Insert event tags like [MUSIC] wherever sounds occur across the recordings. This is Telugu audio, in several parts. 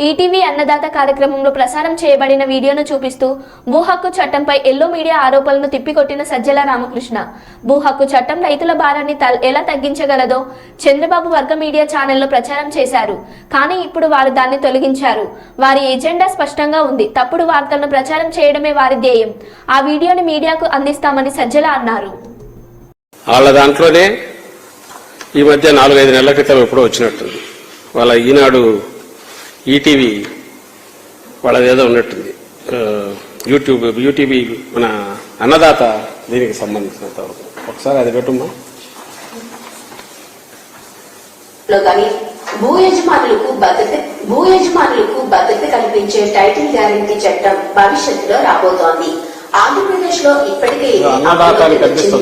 ఈటీవీ అన్నదాత కార్యక్రమంలో ప్రసారం చేయబడిన వీడియోను చూపిస్తూ భూ హక్కు చట్టంపై ఎల్లో మీడియా ఆరోపణలను తిప్పికొట్టిన సజ్జల రామకృష్ణ. భూ హక్కు చట్టం రైతుల భారాన్ని ఎలా తగ్గించగలదో చంద్రబాబు వర్గ మీడియా ఛానల్లో ప్రచారం చేశారు. కానీ ఇప్పుడు వారు దాన్ని తొలగించారు. వారి ఎజెండా స్పష్టంగా ఉంది. తప్పుడు వార్తలను ప్రచారం చేయడమే వారి ధ్యేయం. ఆ వీడియోని మీడియాకు అందిస్తామని సజ్జల అన్నారు. వాళ్ళ దాంట్లోనే ఈ మధ్య నాలుగైదు నెలల క్రితం ఎప్పుడో వచ్చినట్టుంది. వాళ్ళ ఈనాడు ఈటీవీ వాళ్ళది ఏదో ఉన్నట్టుంది యూట్యూబ్ యూటీవీ మన అన్నదాత దీనికి సంబంధించినంత వరకు. ఒకసారి అది పెట్టుమ్మా కానీ భూ యజమానులకు భద్రత భూ యజమానులకు భద్రత కల్పించే టైటిల్ గ్యారంటీ చట్టం భవిష్యత్తులో రాబోతోంది. ఆంధ్రప్రదేశ్లో ఇప్పటికే.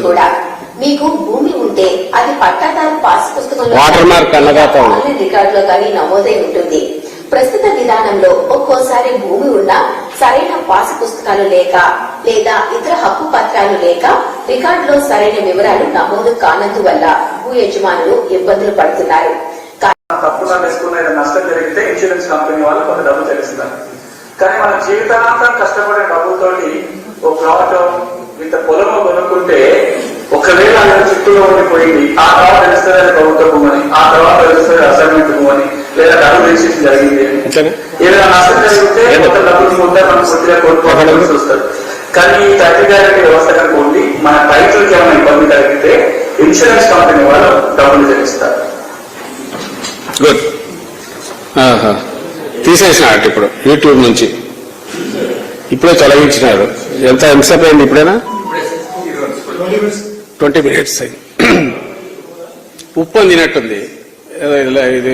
కూడా. మీకు భూమి ఉంటే అది పట్టాదారు పాస్ పుస్తకంలో రికార్డులో కానీ నమోదై ఉంటుంది. ప్రస్తుత విధానంలో ఒక్కోసారి భూమి ఉన్నా సరైన పాస్ పుస్తకాలు లేక లేదా ఇతర హక్కు పత్రాలు లేక రికార్డులో సరైన వివరాలు నమోదు కానందువల్ల భూ యజమానులు ఇబ్బందులు పడుతున్నారు. తప్పుగా వేసుకున్న నష్టం జరిగితే ఇన్సూరెన్స్ కంపెనీ వాళ్ళు కొంత డబ్బు కానీ మన జీవితాంతం కష్టపడే డబ్బుతోటి ఒక ప్లాట్ ఇంత పొలము కొనుక్కుంటే ఒకవేళ ఆయన చుట్టూలో ఉండిపోయింది ఆ తర్వాత తెలుస్తుంది అది ప్రభుత్వ భూమని ఆ తర్వాత తెలుస్తుంది అసైన్మెంట్ భూమని లేదా డబ్బు రిజిస్ట్రేషన్ జరిగింది. వస్తుంది కానీ ఈ వ్యవస్థ కనుక మన రైతులకి ఏమైనా ఇబ్బంది కలిగితే ఇన్సూరెన్స్ కంపెనీ వాళ్ళు డబ్బులు చెల్లిస్తారు. గుడ్ ఆహా. తీసేసినాడు ఇప్పుడు యూట్యూబ్ నుంచి. ఇప్పుడే తొలగించినాడు ఎంత ఎంతసేపు అయింది ఇప్పుడేనా? ట్వంటీ మినిట్స్ అయింది. [CLEARS THROAT] ఉప్పు ఇలా ఇది